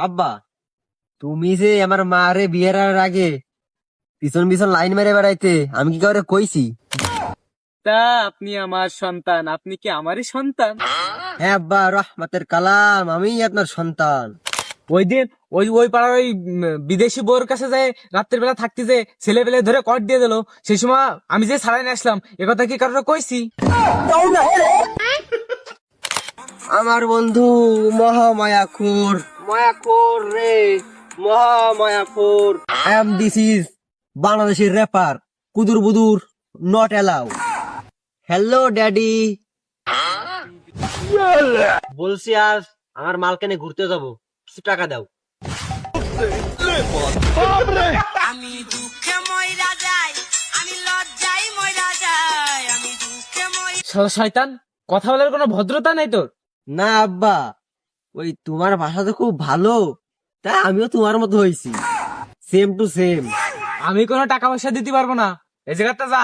আব্বা তুমি যে আমার মারে বিয়ের আগে পিছন পিছন লাইন মেরে বেড়াইতে আমি কি কাউরে কইছি? তা আপনি আমার সন্তান আপনি কি আমারই সন্তান? হ্যাঁ আব্বা রহমতের কালাম আমি আপনার সন্তান। ওই দিন ওই ওই পাড়ার ওই বিদেশি বউর কাছে যায় রাত্রের বেলা থাকতে যে ছেলে পেলে ধরে কট দিয়ে দিল সেই সময় আমি যে ছাড়াই নিয়ে আসলাম এ কথা কি কারোর কইছি? আমার বন্ধু মহামায়াখুর মায়াখুর রে মহামায়াখুর আই এম দিস ইজ বাংলাদেশের র্যাপার কুদুর বুদুর নট অ্যালাউ হ্যালো ড্যাডি বলছি আজ আমার মালকানে ঘুরতে যাব কিছু টাকা দাও। আমি দুঃখে ময়রা যাই আমি লজ্জাই ময়রা যাই আমি দুঃখে মই শয়তান কথা বলার কোনো ভদ্রতা নেই তোর। না আব্বা। ওই তোমার ভাষা তো খুব ভালো। তাই আমিও তোমার মতো হয়েছি সেম টু সেম আমি কোনো টাকা পয়সা দিতে পারব না। এই জায়গাটা যা।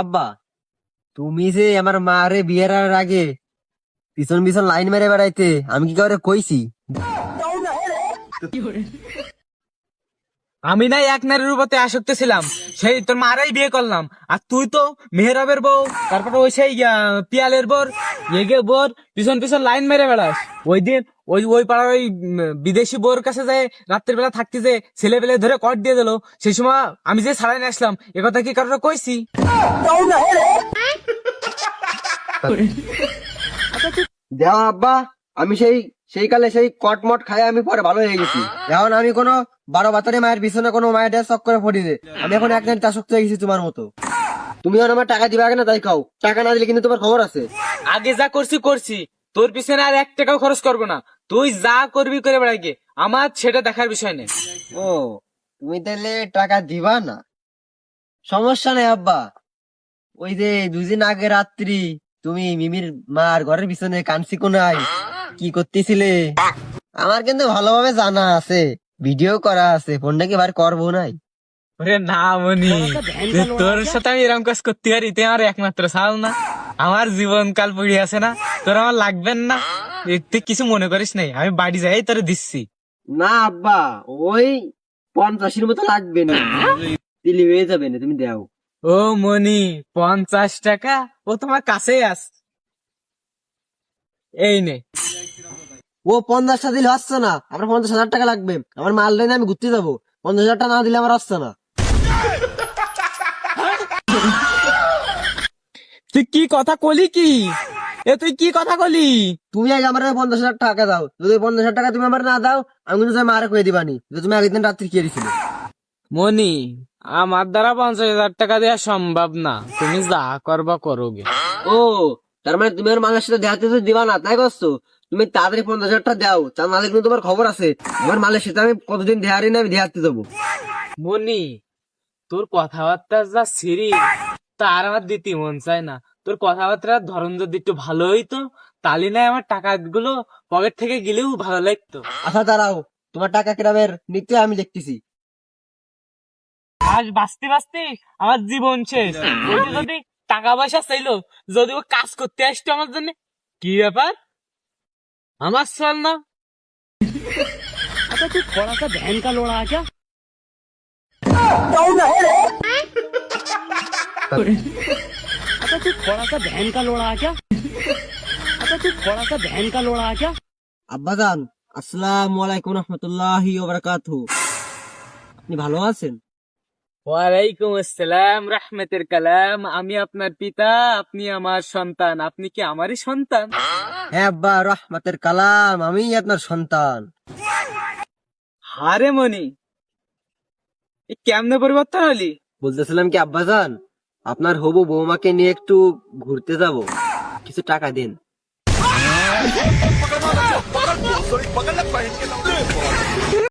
আব্বা তুমি যে আমার মারে বিয়ের আগে পিছন পিছন লাইন মেরে বেড়াইতে আমি কি কাউরে কইছি? আমি নাই এক নারীর উপরে আসক্ত ছিলাম। সেই তোর মারাই বিয়ে করলাম। আর তুই তো মেহরাবের বউ। তারপরে ওই সেই পিয়ালের বোর। এগে বোর পিছন পিছন লাইন মেরে বেড়াস। ওই দিন ওই ওই পাড়ার ওই বিদেশি বোর কাছে যায় রাত্রের বেলা থাকতে যে ছেলে পেলে ধরে কট দিয়ে দিল। সেই সময় আমি যে ছাড়াই নিয়ে আসলাম এ কথা কি কারোর কইছি? দেওয়া আব্বা আমি সেই সেই কালে সেই কটমট খাই আমি পরে ভালো হয়ে গেছি। এখন আমি কোনো বারো বাতারে মায়ের পিছনে কোনো মায়ের চক করে ফটি দে আমি এখন একদিন নারী আসক্ত হয়ে গেছি তোমার মতো। তুমি আমার টাকা দিবা না তাই খাও টাকা না দিলে কিন্তু তোমার খবর আছে। আগে যা করছি করছি। তোর পিছনে আর এক টাকাও খরচ করব না। তুই যা করবি করে বেড়াইকে আমার সেটা দেখার বিষয় নেই। ও তুমি তাহলে টাকা দিবা না? সমস্যা নেই আব্বা। ওই যে দুদিন আগে রাত্রি তুমি মিমির মার ঘরের পিছনে কানসি কোনায় কি করতেছিলে? আমার কিন্তু ভালোভাবে জানা আছে ভিডিও করা আছে ফোনটা কি বার করব নাই? ওরে না মনি। তোর সাথে আমি এরকম কাজ করতে পারি তুই আমার একমাত্র সাল না। আমার জীবন কাল পড়ে আছে না। তোর আমার লাগবেন না। তুই কিছু মনে করিস নাই আমি বাড়ি যাই তোরে দিচ্ছি। না আব্বা ওই পঞ্চাশের মতো লাগবে না। দিলি হয়ে যাবে না তুমি দাও। ও মনি পঞ্চাশ টাকা? ও তোমার কাছেই আস এই নে। ও পঞ্চাশটা দিলে হচ্ছে না আমার পঞ্চাশ হাজার টাকা লাগবে। আমার মাল লাইনে আমি ঘুরতে যাব। পঞ্চাশ হাজার টাকা না দিলে আমার হচ্ছে না। তুই কি কথা কলি কি? এ তুই কি কথা কলি? তুমি আগে আমার পঞ্চাশ হাজার টাকা দাও। যদি পঞ্চাশ হাজার টাকা তুমি আমার না দাও আমি কিন্তু মারে কয়ে দিবানি। যে তুমি আগের দিন রাত্রি খেয়ে দিছিলে। মনি আমার দ্বারা পঞ্চাশ হাজার টাকা দেওয়া সম্ভব না। তুমি যা করবা করোগে। ও তার মানে তুমি আমার মালের সাথে দেখাতে তো দিবা না তাই করছ? তুমি তাড়াতাড়ি পঞ্চাশ হাজার টাকা দাও তার নাহলে কিন্তু তোমার খবর আছে। আমার মালের সাথে আমি কতদিন দেহারি না আমি দেহাতে দেবো? মনি তোর কথাবার্তা যা সিরি তার আমার দিতে মন চায় না। তোর কথাবার্তার ধরন যদি একটু ভালো হইতো তাহলে না আমার টাকাগুলো পকেট থেকে গেলেও ভালো লাগতো। আচ্ছা দাঁড়াও। তোমার টাকা কিরামের নিতে আমি দেখতেছি। আজ বাঁচতে বাঁচতে আমার জীবন শেষ। যদি টাকা পয়সা চাইলো যদি ও কাজ করতে আসতো আমার জন্য কি ব্যাপার? আমার চল না। আচ্ছা তুই থোড়া সা ধ্যান কা লোড়া আ क्या अच्छा तू थोड़ा सा बहन का लोड़ा आ क्या अच्छा तू थोड़ा सा बहन का लोड़ा आ क्या আব্বাজান আসসালামু আলাইকুম রহমতুল্লাহি ওবারাকাতু আপনি ভালো আছেন ওয়ালাইকুম আসসালাম রাহমাতের কালাম আমি আপনার পিতা আপনি আমার সন্তান আপনি কি আমারই সন্তান হ্যাঁ আব্বা রহমতের কালাম আমি আপনার সন্তান হারে মনি এ কেমনে পরিবর্তন হলি বলতেছিলাম কি আব্বাজান আপনার হবু বৌমাকে নিয়ে একটু ঘুরতে যাব কিছু টাকা দিন